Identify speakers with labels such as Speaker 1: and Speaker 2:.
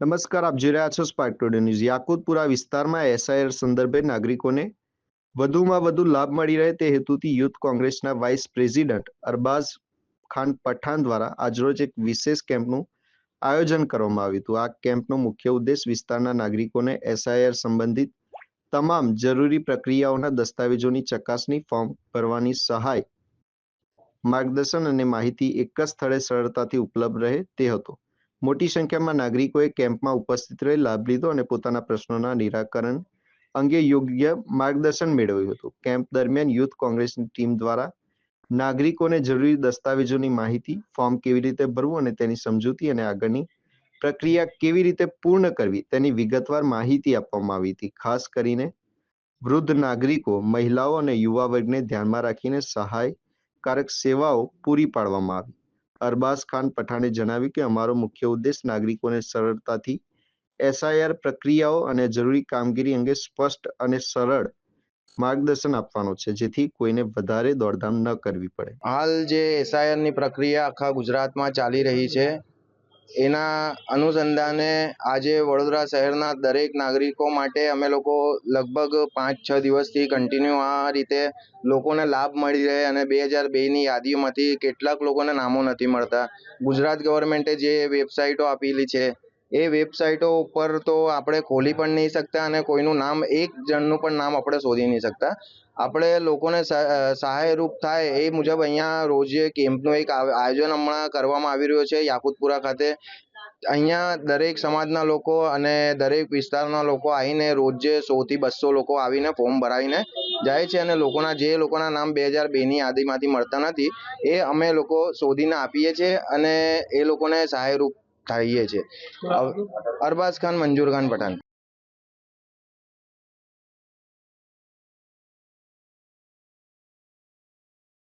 Speaker 1: નમસ્કાર, આપ જોઈ રહ્યા છો સ્પાર્ક ટુડે ન્યૂઝ યાકુતપુરા વિસ્તારમાં એસઆઈઆર સંદર્ભે નાગરિકોને વધુમાં વધુ લાભ મળી રહે તે હેતુથી યુથ કોંગ્રેસના વાઇસ પ્રેસિડન્ટ અરબાઝ ખાન પઠાણ દ્વારા આજરોજ એક વિશેષ કેમ્પનું આયોજન કરવામાં આવ્યું હતું. આ કેમ્પનો મુખ્ય ઉદ્દેશ વિસ્તારના નાગરિકોને એસઆઈઆર સંબંધિત તમામ જરૂરી પ્રક્રિયાઓના દસ્તાવેજોની ચકાસણી, ફોર્મ ભરવાની સહાય, માર્ગદર્શન અને માહિતી એક જ સ્થળે સરળતાથી ઉપલબ્ધ રહે તે હતો. મોટી સંખ્યામાં નાગરિકોએ કેમ્પમાં ઉપસ્થિત રહી લાભ લીધો અને પોતાના પ્રશ્નોના નિરાકરણ અંગે યોગ્ય માર્ગદર્શન મેળવ્યું હતું. કેમ્પ દરમિયાન યુથ કોંગ્રેસની ટીમ દ્વારા નાગરિકોને જરૂરી દસ્તાવેજોની માહિતી, ફોર્મ કેવી રીતે ભરવું અને તેની સમજૂતી અને આગળની પ્રક્રિયા કેવી રીતે પૂર્ણ કરવી તેની વિગતવાર માહિતી આપવામાં આવી હતી. ખાસ કરીને વૃદ્ધ નાગરિકો, મહિલાઓ અને યુવા વર્ગને ધ્યાનમાં રાખીને સહાયકારક સેવાઓ પૂરી પાડવામાં આવી. અરબાઝ ખાન પઠાણે જણાવ્યું કે, અમારો મુખ્ય ઉદ્દેશ નાગરિકોને સરળતાથી એસઆઈઆર પ્રક્રિયાઓ અને જરૂરી કામગીરી અંગે સ્પષ્ટ અને સરળ માર્ગદર્શન આપવાનો છે, જેથી કોઈને વધારે દોડધામ ન કરવી પડે.
Speaker 2: હાલ જે એસઆઈઆરની પ્રક્રિયા આખા ગુજરાતમાં ચાલી રહી છે એના અનુસંધાને આજે વડોદરા શહેરના દરેક નાગરિકો માટે અમે લોકો લગભગ પાંચ, છ દિવસથી કન્ટિન્યુ આ રીતે લોકોને લાભ મળી રહે અને બે હજાર બેની યાદીમાંથી કેટલાક લોકોને નામો નથી મળતા. ગુજરાત ગવર્મેન્ટે જે વેબસાઇટો આપેલી છે એ વેબસાઇટો ઉપર તો આપણે ખોલી પણ નહીં શકતા અને કોઈનું નામ, એક જણનું પણ નામ આપણે શોધી નહીં શકતા. આપણે લોકોને સહાયરૂપ થાય એ મુજબ અહીંયા રોજે કેમ્પનું એક આયોજન હમણાં કરવામાં આવી રહ્યું છે, યાકુતપુરા ખાતે. અહીંયા દરેક સમાજના લોકો અને દરેક વિસ્તારના લોકો આવીને રોજે સોથી બસો લોકો આવીને ફોર્મ ભરાવીને જાય છે અને લોકોના, જે લોકોના નામ બે હજાર બેની યાદીમાંથી મળતા નથી, એ અમે લોકો શોધીને આપીએ છીએ અને એ લોકોને સહાયરૂપ થઈએ છીએ અરબાઝ ખાન મંજૂર ખાન પઠાણ